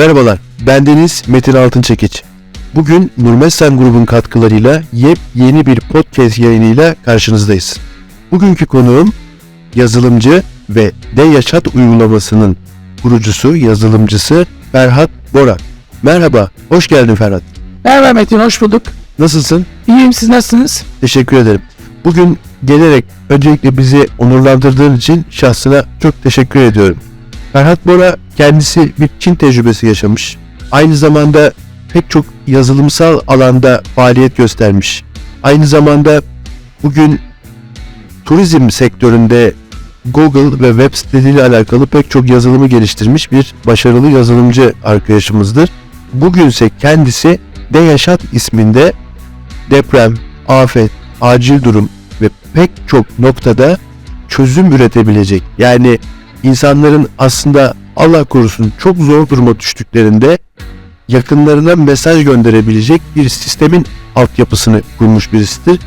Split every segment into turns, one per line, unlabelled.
Merhabalar, bendeniz Metin Altınçekiç. Bugün Nurmesen grubun katkılarıyla yepyeni bir podcast yayınıyla karşınızdayız. Bugünkü konuğum yazılımcı ve De Yaşat uygulamasının kurucusu, yazılımcısı Ferhat Borak. Merhaba, hoş geldin Ferhat.
Merhaba Metin, hoş bulduk.
Nasılsın?
İyiyim, siz nasılsınız?
Teşekkür ederim. Bugün gelerek öncelikle bizi onurlandırdığın için şahsına çok teşekkür ediyorum. Ferhat Bora kendisi bir Çin tecrübesi yaşamış. Aynı zamanda pek çok yazılımsal alanda faaliyet göstermiş. Aynı zamanda bugün turizm sektöründe Google ve web siteleriyle alakalı pek çok yazılımı geliştirmiş bir başarılı yazılımcı arkadaşımızdır. Bugünse kendisi De Yaşat isminde deprem, afet, acil durum ve pek çok noktada çözüm üretebilecek. Yani insanların aslında Allah korusun çok zor duruma düştüklerinde yakınlarına mesaj gönderebilecek bir sistemin altyapısını kurmuş birisidir.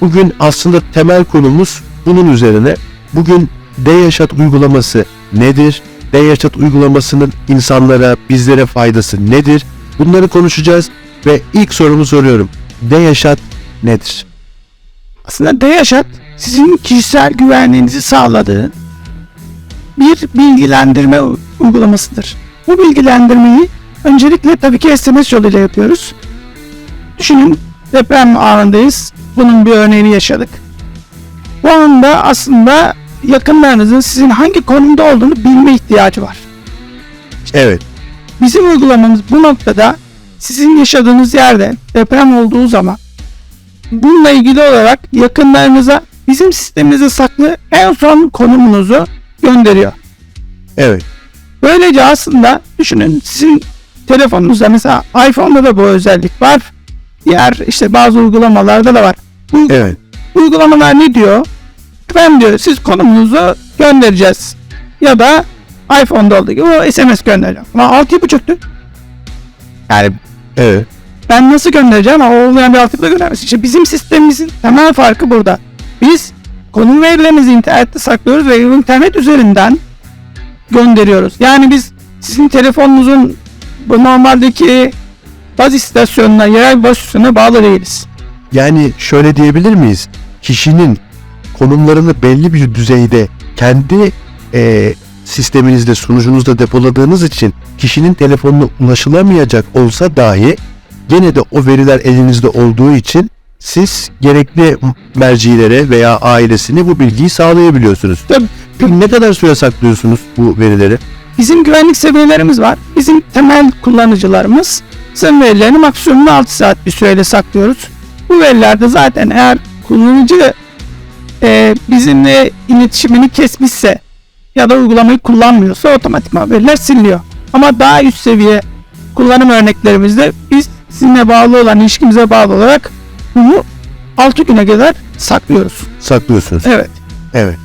Bugün aslında temel konumuz bunun üzerine. Bugün D Yaşat uygulaması nedir? D Yaşat uygulamasının insanlara, bizlere faydası nedir? Bunları konuşacağız ve ilk sorumu soruyorum. D Yaşat nedir?
Aslında DYAŞAT sizin kişisel güvenliğinizi sağladığı bir bilgilendirme uygulamasıdır. Bu bilgilendirmeyi öncelikle tabii ki SMS yoluyla yapıyoruz. Düşünün deprem anındayız. Bunun bir örneğini yaşadık. Bu anda aslında yakınlarınızın sizin hangi konumda olduğunu bilme ihtiyacı var.
Evet.
Bizim uygulamamız bu noktada sizin yaşadığınız yerde deprem olduğu zaman bununla ilgili olarak yakınlarınıza bizim sistemimizde saklı en son konumunuzu gönderiyor.
Evet.
Böylece aslında düşünün sizin telefonunuzda mesela iPhone'da da bu özellik var. Diğer işte bazı uygulamalarda da var. Bu
Evet.
uygulamalar ne diyor? Ben diyor siz konumunuzu göndereceğiz. Ya da iPhone'da olduğu gibi o SMS göndereceğim. Ama altyapı çöktü. Yani
Evet.
ben nasıl göndereceğim ama olmayan bir altyapıda göndermesi. İşte bizim sistemimizin temel farkı burada. Biz konum verilerimizi internette saklıyoruz ve internet üzerinden gönderiyoruz. Yani biz sizin telefonunuzun bu normaldeki baz istasyonuna, yerel baz istasyonuna bağlı değiliz.
Yani şöyle diyebilir miyiz? Kişinin konumlarını belli bir düzeyde kendi eee, sisteminizde, sunucunuzda depoladığınız için kişinin telefonuna ulaşılamayacak olsa dahi gene de o veriler elinizde olduğu için siz gerekli mercilere veya ailesine bu bilgiyi sağlayabiliyorsunuz.
Tabii.
Peki ne kadar süre saklıyorsunuz bu verileri?
Bizim güvenlik seviyelerimiz var. Bizim temel kullanıcılarımız sizin verilerini maksimum 6 saat bir süreyle saklıyoruz. Bu verilerde zaten eğer kullanıcı e, bizimle iletişimini kesmişse ya da uygulamayı kullanmıyorsa otomatikman veriler siliniyor. Ama daha üst seviye kullanım örneklerimizde biz sizinle bağlı olan ilişkimize bağlı olarak bunu 6 güne kadar saklıyoruz.
Saklıyorsunuz.
Evet.
Evet.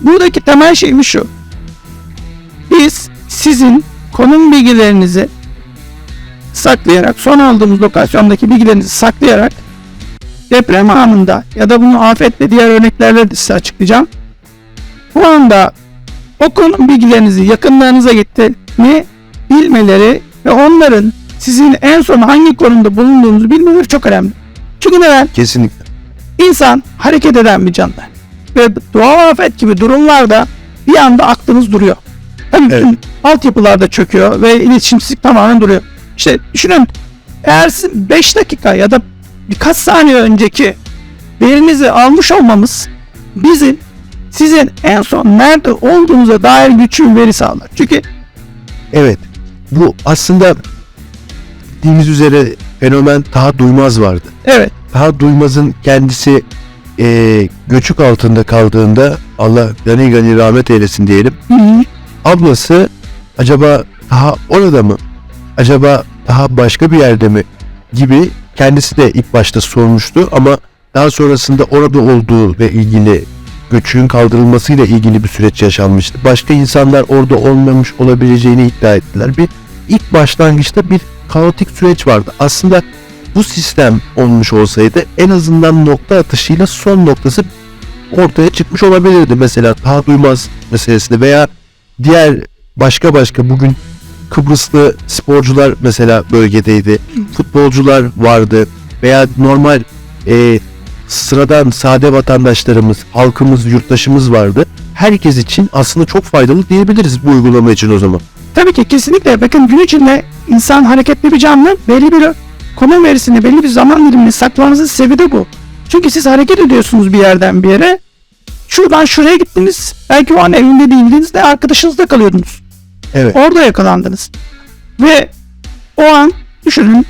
Buradaki temel şeyimiz şu. Biz sizin konum bilgilerinizi saklayarak, son aldığımız lokasyondaki bilgilerinizi saklayarak deprem anında ya da bunu afet ve diğer örneklerle de size açıklayacağım. Bu anda o konum bilgilerinizi yakınlarınıza gittiğini bilmeleri ve onların sizin en son hangi konumda bulunduğunuzu bilmeleri çok önemli. Çünkü neden?
Kesinlikle.
İnsan hareket eden bir canlı. Ve doğal afet gibi durumlarda bir anda aklınız duruyor. Tabii
Evet.
bütün altyapılar da çöküyor ve iletişimsizlik tamamen duruyor. İşte düşünün eğer 5 dakika ya da birkaç saniye önceki verinizi almış olmamız bizim sizin en son nerede olduğunuza dair güçlü veri sağlar. Çünkü
Evet. Bu aslında bildiğimiz üzere fenomen Taha Duymaz vardı.
evet
Taha Duymaz'ın kendisi eee, göçük altında kaldığında Allah gani gani rahmet eylesin diyelim.
hı hı,
Ablası acaba daha orada mı? Acaba daha başka bir yerde mi? Gibi kendisi de ilk başta sormuştu ama daha sonrasında orada olduğu ve ilgili göçüğün kaldırılmasıyla ilgili bir süreç yaşanmıştı. Başka insanlar orada olmamış olabileceğini iddia ettiler. Bir ilk başlangıçta bir kaotik süreç vardı. Aslında bu sistem olmuş olsaydı en azından nokta atışıyla son noktası ortaya çıkmış olabilirdi. Mesela Taha Duymaz meselesinde veya diğer başka başka bugün Kıbrıslı sporcular mesela bölgedeydi. Futbolcular vardı veya normal e, sıradan sade vatandaşlarımız, halkımız, yurttaşımız vardı. Herkes için aslında çok faydalı diyebiliriz bu uygulama için o zaman.
Tabii ki kesinlikle. Bakın gün içinde insan hareketli bir canlı belli bir konum verisini belli bir zaman dilimini saklamanızın sebebi de bu. Çünkü siz hareket ediyorsunuz bir yerden bir yere. Şuradan şuraya gittiniz. Belki o an evinde değildiniz de arkadaşınızda kalıyordunuz.
Evet.
Orada yakalandınız. Ve o an düşünün.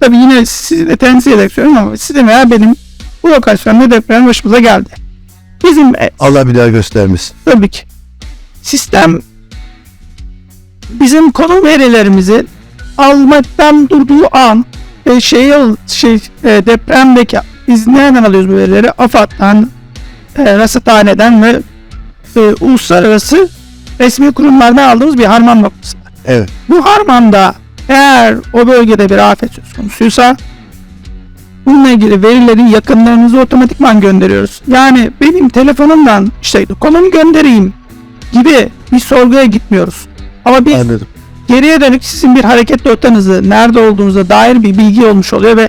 Tabii yine sizi de temsil ederek söylüyorum ama sizin veya benim bu lokasyonda deprem başımıza geldi. Bizim e,
Allah bir daha göstermesin.
tabii ki sistem bizim konum verilerimizi almaktan durduğu an e, şey, şey e, depremdeki biz nereden alıyoruz bu verileri? AFAD'dan, e, Rasathane'den ve e, uluslararası resmi kurumlardan aldığımız bir harman noktası. var.
Evet.
Bu harmanda eğer o bölgede bir afet söz konusuysa bununla ilgili verileri yakınlarınıza otomatikman gönderiyoruz. Yani benim telefonumdan işte konum göndereyim gibi bir sorguya gitmiyoruz. Ama biz
Anladım.
Geriye dönük sizin bir hareket rotanızı, nerede olduğunuza dair bir bilgi olmuş oluyor ve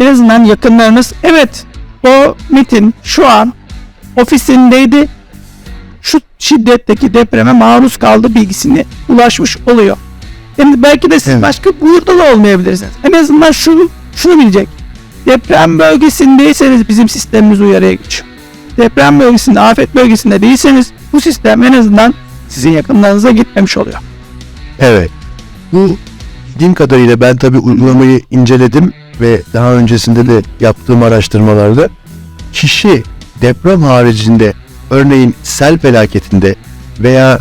en azından yakınlarınız evet o Metin şu an ofisindeydi şu şiddetteki depreme maruz kaldı bilgisini ulaşmış oluyor. Yani belki de siz
Evet.
başka burada da olmayabilirsiniz. En azından şunu, şunu bilecek. Deprem bölgesindeyseniz bizim sistemimiz uyarıya geçiyor. Deprem bölgesinde, afet bölgesinde değilseniz bu sistem en azından sizin yakınlarınıza gitmemiş oluyor.
Evet. Bu bildiğim kadarıyla ben tabi uygulamayı inceledim ve daha öncesinde de yaptığım araştırmalarda kişi deprem haricinde örneğin sel felaketinde veya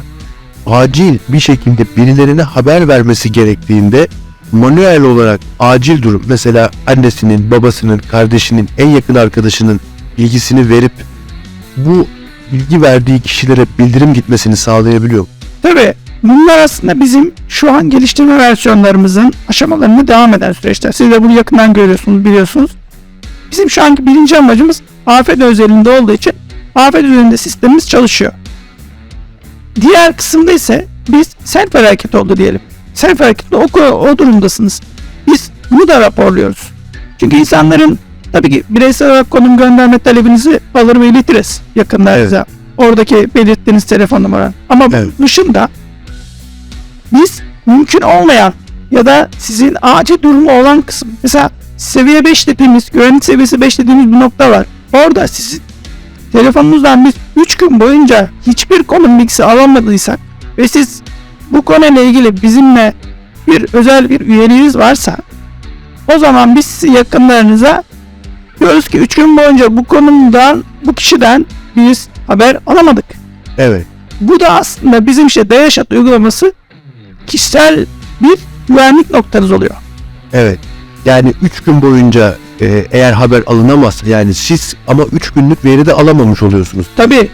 acil bir şekilde birilerine haber vermesi gerektiğinde manuel olarak acil durum mesela annesinin, babasının, kardeşinin, en yakın arkadaşının bilgisini verip bu bilgi verdiği kişilere bildirim gitmesini sağlayabiliyor.
Tabii bunlar aslında bizim şu an geliştirme versiyonlarımızın aşamalarını devam eden süreçler. Siz de bunu yakından görüyorsunuz, biliyorsunuz. Bizim şu anki birinci amacımız afet özelinde olduğu için afet üzerinde sistemimiz çalışıyor. Diğer kısımda ise biz sel felaketi oldu diyelim. Sel felaketi o, o durumdasınız. Biz bunu da raporluyoruz. Çünkü insanların tabii ki bireysel olarak konum gönderme talebinizi alır ve iletiriz yakınlarınıza. Oradaki belirttiğiniz telefon numara. Ama
Evet.
dışında biz mümkün olmayan ya da sizin acil durumu olan kısım. Mesela seviye 5 dediğimiz, güvenlik seviyesi 5 dediğimiz bir nokta var. Orada sizin telefonunuzdan biz 3 gün boyunca hiçbir konum bilgisi alamadıysak ve siz bu konuyla ilgili bizimle bir özel bir üyeliğiniz varsa o zaman biz sizi yakınlarınıza diyoruz ki 3 gün boyunca bu konumdan bu kişiden biz haber alamadık.
Evet.
Bu da aslında bizim işte Dayaşat uygulaması kişisel bir güvenlik noktanız oluyor.
Evet. Yani 3 gün boyunca e, eğer haber alınamazsa yani siz ama 3 günlük veri de alamamış oluyorsunuz.
Tabii.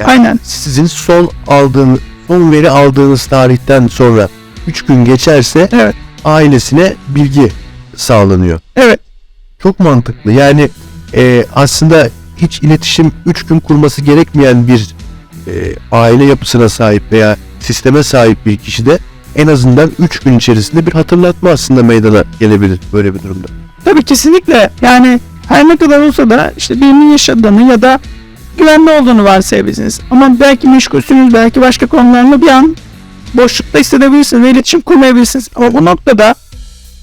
Yani
Aynen.
Sizin son aldığınız son veri aldığınız tarihten sonra 3 gün geçerse
Evet.
ailesine bilgi sağlanıyor.
Evet.
Çok mantıklı. Yani e, aslında hiç iletişim 3 gün kurması gerekmeyen bir e, aile yapısına sahip veya sisteme sahip bir kişi de en azından 3 gün içerisinde bir hatırlatma aslında meydana gelebilir böyle bir durumda.
Tabii kesinlikle. Yani her ne kadar olsa da işte birinin yaşadığını ya da güvenli olduğunu varsayabilirsiniz. Ama belki meşgulsünüz, belki başka konularla bir an boşlukta hissedebilirsiniz ve iletişim kurmayabilirsiniz. Ama bu noktada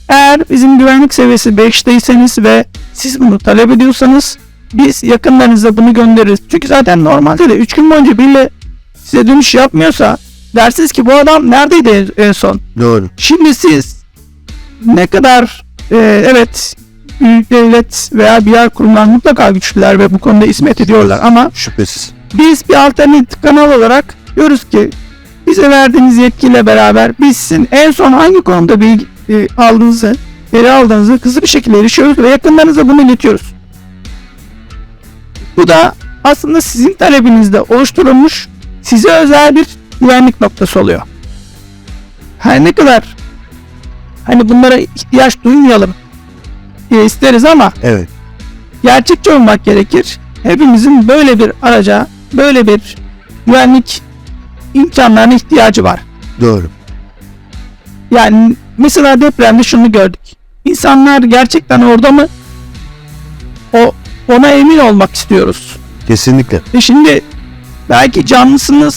eğer bizim güvenlik seviyesi 5'teyseniz ve siz bunu talep ediyorsanız biz yakınlarınıza bunu göndeririz. Çünkü zaten normalde de 3 gün boyunca biriyle size dönüş yapmıyorsa dersiniz ki bu adam neredeydi en son?
Doğru.
Şimdi siz ne kadar e, evet büyük devlet veya diğer kurumlar mutlaka güçlüler ve bu konuda hizmet ediyorlar ama
Şüphesiz.
biz bir alternatif kanal olarak diyoruz ki bize verdiğiniz yetkiyle beraber biz sizin en son hangi konuda bilgi e, aldığınızı, veri aldığınızı hızlı bir şekilde erişiyoruz ve yakınlarınıza bunu iletiyoruz. Bu da aslında sizin talebinizde oluşturulmuş size özel bir güvenlik noktası oluyor. Her ne kadar hani bunlara ihtiyaç duymayalım diye isteriz ama
Evet.
gerçekçi olmak gerekir. Hepimizin böyle bir araca, böyle bir güvenlik imkanlarına ihtiyacı var.
Doğru.
Yani mesela depremde şunu gördük. İnsanlar gerçekten orada mı? O ona emin olmak istiyoruz.
Kesinlikle.
E şimdi belki canlısınız,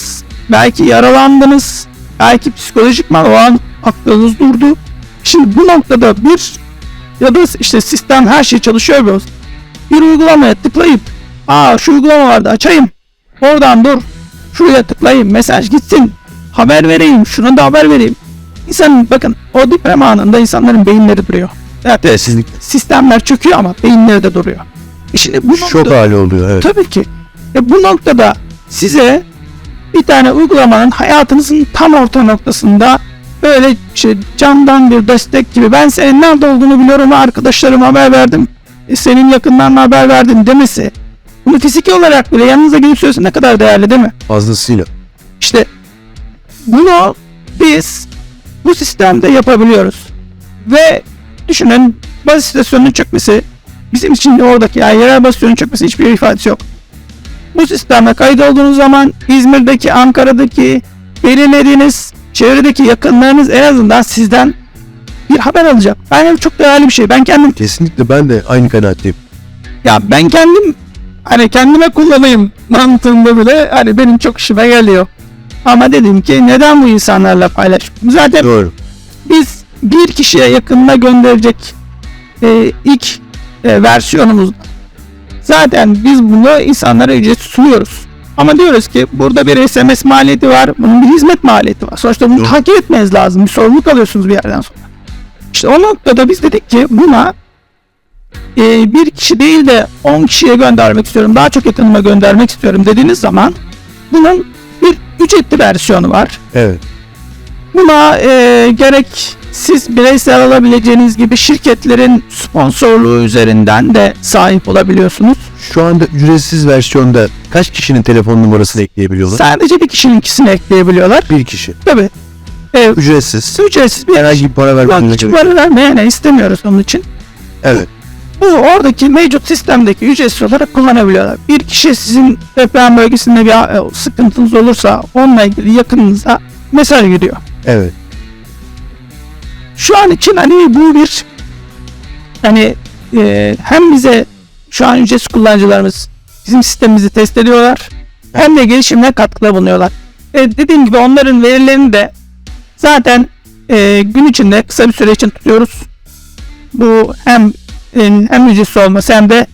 belki yaralandınız, belki psikolojikman o an aklınız durdu. Şimdi bu noktada bir ya da işte sistem her şey çalışıyor biraz. Bir uygulamaya tıklayıp aa şu uygulama vardı açayım. Oradan dur. Şuraya tıklayayım. Mesaj gitsin. Haber vereyim. Şuna da haber vereyim. İnsanın bakın o deprem anında insanların beyinleri duruyor. Evet,
Kesinlikle.
sistemler çöküyor ama beyinleri de duruyor. E şimdi bu
Şok
noktada-
hali oluyor evet.
Tabii ki. E bu noktada size bir tane uygulamanın hayatınızın tam orta noktasında böyle işte candan bir destek gibi ben senin nerede olduğunu biliyorum arkadaşlarıma haber verdim. E senin yakınlarına haber verdim demesi. Bunu fiziki olarak bile yanınıza söylese ne kadar değerli değil mi?
Fazlasıyla.
İşte bunu biz bu sistemde yapabiliyoruz. Ve düşünün baz istasyonunun çökmesi bizim için de oradaki yani yerel baz istasyonunun çökmesi hiçbir ifadesi yok. Bu sisteme kayıt olduğunuz zaman İzmir'deki, Ankara'daki belirlediğiniz çevredeki yakınlarınız en azından sizden bir haber alacak. Bu çok değerli bir şey. Ben kendim
Kesinlikle ben de aynı kanaatteyim.
ya ben kendim hani kendime kullanayım mantığında bile hani benim çok işime geliyor. Ama dedim ki neden bu insanlarla paylaş? Zaten
Doğru.
biz bir kişiye yakınına gönderecek e, ilk e, versiyonumuz. Zaten biz bunu insanlara ücretsiz sunuyoruz. Ama diyoruz ki burada bir SMS maliyeti var, bunun bir hizmet maliyeti var. Sonuçta bunu
Doğru.
takip etmeniz lazım. Bir sorumluluk alıyorsunuz bir yerden sonra. İşte o noktada biz dedik ki buna e, bir kişi değil de 10 kişiye göndermek istiyorum, daha çok yakınıma göndermek istiyorum dediğiniz zaman bunun bir ücretli versiyonu var.
Evet.
Buna e, gerek siz bireysel alabileceğiniz gibi şirketlerin sponsorluğu üzerinden de sahip olabiliyorsunuz.
Şu anda ücretsiz versiyonda kaç kişinin telefon numarasını ekleyebiliyorlar?
Sadece bir kişinin ikisini ekleyebiliyorlar.
Bir kişi.
Tabii. E,
Ücretsiz.
ücretsiz bir
Herhangi bir para vermeden
Yok, hiç para vermeye ne istemiyoruz onun için.
Evet.
Bu oradaki mevcut sistemdeki ücretsiz olarak kullanabiliyorlar. Bir kişi sizin deprem bölgesinde bir e, sıkıntınız olursa onunla ilgili yakınınıza mesaj gidiyor.
Evet.
şu an için hani bu bir hani e, hem bize şu an ücretsiz kullanıcılarımız bizim sistemimizi test ediyorlar hem de gelişimine katkıda bulunuyorlar. E, dediğim gibi onların verilerini de zaten e, gün içinde kısa bir süre için tutuyoruz. Bu hem e, hem ücretsiz olması hem de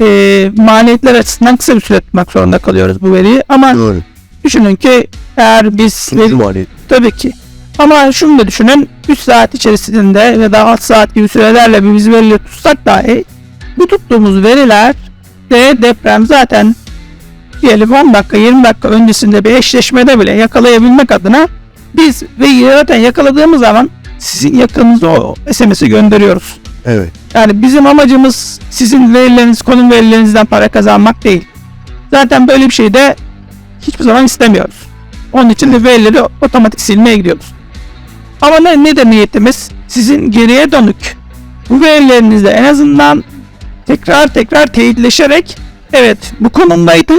e, maliyetler açısından kısa bir süre tutmak zorunda kalıyoruz bu veriyi. Ama
Doğru.
düşünün ki eğer biz
Sunucu maliyeti.
Tabii ki. Ama şunu da düşünün 3 saat içerisinde ya da 6 saat gibi sürelerle biz verileri tutsak dahi bu tuttuğumuz veriler de deprem zaten diyelim 10 dakika 20 dakika öncesinde bir eşleşmede bile yakalayabilmek adına biz ve zaten yakaladığımız zaman sizin yakınınıza o SMS'i gönderiyoruz.
Evet.
Yani bizim amacımız sizin verileriniz, konum verilerinizden para kazanmak değil. Zaten böyle bir şey de hiçbir zaman istemiyoruz. Onun için de verileri otomatik silmeye gidiyoruz. Ama ne, ne de niyetimiz? Sizin geriye dönük bu verilerinizde en azından tekrar tekrar teyitleşerek evet bu konumdaydı,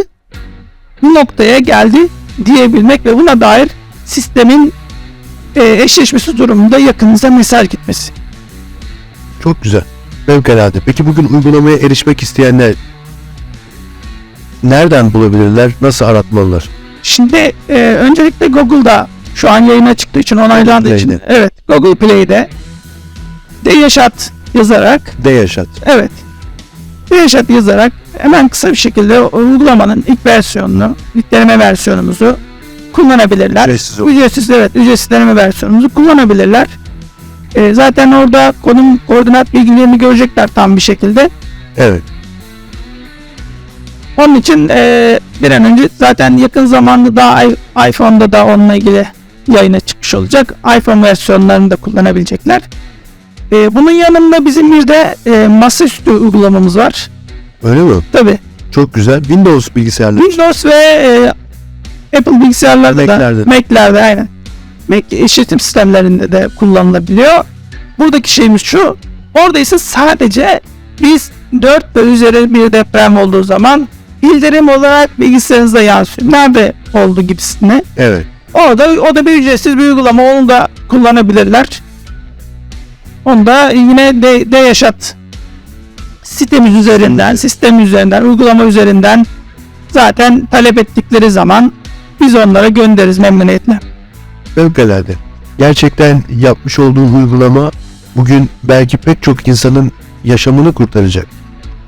bu noktaya geldi diyebilmek ve buna dair sistemin e, eşleşmesi durumunda yakınıza mesaj gitmesi.
Çok güzel. Fevkalade. Peki bugün uygulamaya erişmek isteyenler nereden bulabilirler? Nasıl aratmalılar?
Şimdi e, öncelikle Google'da şu an yayına çıktığı için onaylandığı için evet Google Play'de de yaşat yazarak
De yaşat.
evet de yaşat yazarak hemen kısa bir şekilde uygulamanın ilk versiyonunu ilk deneme versiyonumuzu kullanabilirler.
Ücretsiz.
Ücretsiz evet ücretsiz deneme versiyonumuzu kullanabilirler. E, zaten orada konum koordinat bilgilerini görecekler tam bir şekilde.
Evet.
Onun için eee, bir an önce zaten yakın zamanda da iPhone'da da onunla ilgili yayına çıkmış olacak. iPhone versiyonlarını da kullanabilecekler. Eee, bunun yanında bizim bir de eee, masaüstü uygulamamız var.
Öyle mi?
Tabi
Çok güzel. Windows bilgisayarlar.
Windows ve eee, Apple bilgisayarlarda
Mac'lerde.
da Mac'lerde aynen. Mac işletim sistemlerinde de kullanılabiliyor. Buradaki şeyimiz şu. Orada ise sadece biz 4 ve üzeri bir deprem olduğu zaman bildirim olarak bilgisayarınıza yansıyor. Nerede oldu gibisine.
Evet.
Orada o da bir ücretsiz bir uygulama. Onu da kullanabilirler. Onu da yine de, de yaşat sitemiz üzerinden, sistem üzerinden, uygulama üzerinden zaten talep ettikleri zaman biz onlara göndeririz memnuniyetle.
Fevkalade. Gerçekten yapmış olduğu uygulama bugün belki pek çok insanın yaşamını kurtaracak.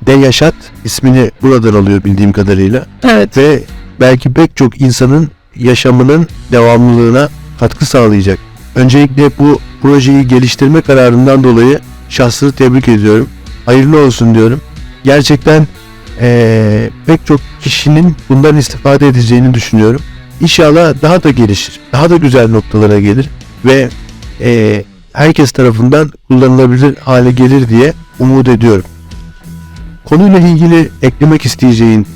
De Yaşat ismini buradan alıyor bildiğim kadarıyla
Evet.
ve belki pek çok insanın yaşamının devamlılığına katkı sağlayacak. Öncelikle bu projeyi geliştirme kararından dolayı şahsını tebrik ediyorum. Hayırlı olsun diyorum. Gerçekten eee, pek çok kişinin bundan istifade edeceğini düşünüyorum. İnşallah daha da gelişir. Daha da güzel noktalara gelir ve eee, herkes tarafından kullanılabilir hale gelir diye umut ediyorum. Konuyla ilgili eklemek isteyeceğin,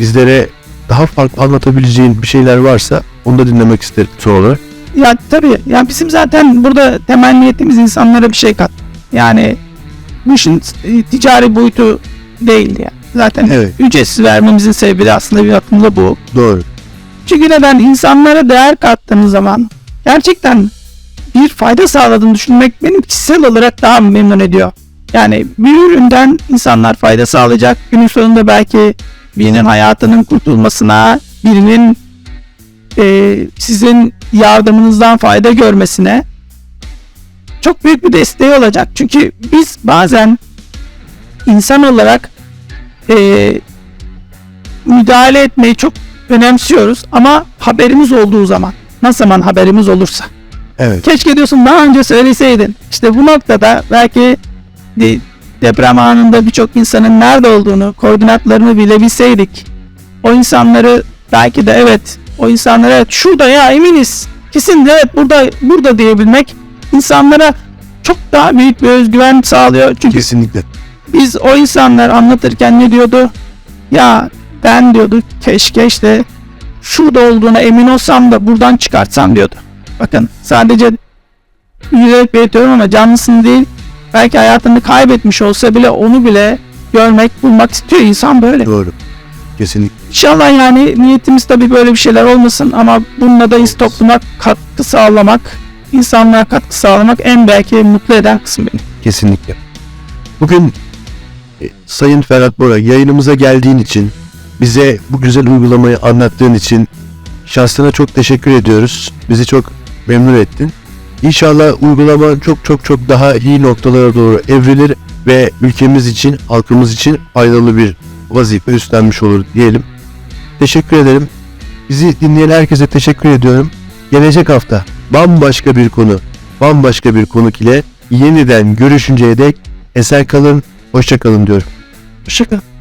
bizlere daha farklı anlatabileceğin bir şeyler varsa onu da dinlemek isterim son olarak.
Ya tabii. Ya bizim zaten burada temel niyetimiz insanlara bir şey kat. Yani bu işin ticari boyutu değil ya. Zaten
Evet.
ücretsiz vermemizin sebebi de aslında bir bakımda bu.
Doğru.
Çünkü neden? insanlara değer kattığınız zaman gerçekten bir fayda sağladığını düşünmek benim kişisel olarak daha memnun ediyor. Yani bir üründen insanlar fayda sağlayacak. Günün sonunda belki birinin hayatının kurtulmasına, birinin e, sizin yardımınızdan fayda görmesine çok büyük bir desteği olacak. Çünkü biz bazen insan olarak e, müdahale etmeyi çok önemsiyoruz ama haberimiz olduğu zaman ne zaman haberimiz olursa
Evet.
keşke diyorsun daha önce söyleseydin işte bu noktada belki de- deprem anında birçok insanın nerede olduğunu koordinatlarını bilebilseydik o insanları belki de evet o insanlara evet şurada ya eminiz kesin de evet burada burada diyebilmek insanlara çok daha büyük bir özgüven sağlıyor çünkü
Kesinlikle.
biz o insanlar anlatırken ne diyordu? Ya ben diyordu keşke işte şurada olduğuna emin olsam da buradan çıkartsam diyordu. Bakın sadece yüzerek belirtiyorum ama canlısını değil belki hayatını kaybetmiş olsa bile onu bile görmek, bulmak istiyor insan böyle.
Doğru. Kesinlikle.
İnşallah yani niyetimiz tabii böyle bir şeyler olmasın ama bununla da biz topluma katkı sağlamak, insanlığa katkı sağlamak en belki mutlu eden kısım benim.
Kesinlikle. Bugün e, Sayın Ferhat Bora yayınımıza geldiğin için, bize bu güzel uygulamayı anlattığın için şahsına çok teşekkür ediyoruz. Bizi çok memnun ettin. İnşallah uygulama çok çok çok daha iyi noktalara doğru evrilir ve ülkemiz için, halkımız için faydalı bir vazife üstlenmiş olur diyelim. Teşekkür ederim. Bizi dinleyen herkese teşekkür ediyorum. Gelecek hafta bambaşka bir konu, bambaşka bir konuk ile yeniden görüşünceye dek esen kalın, hoşça kalın diyorum.
Hoşçakalın.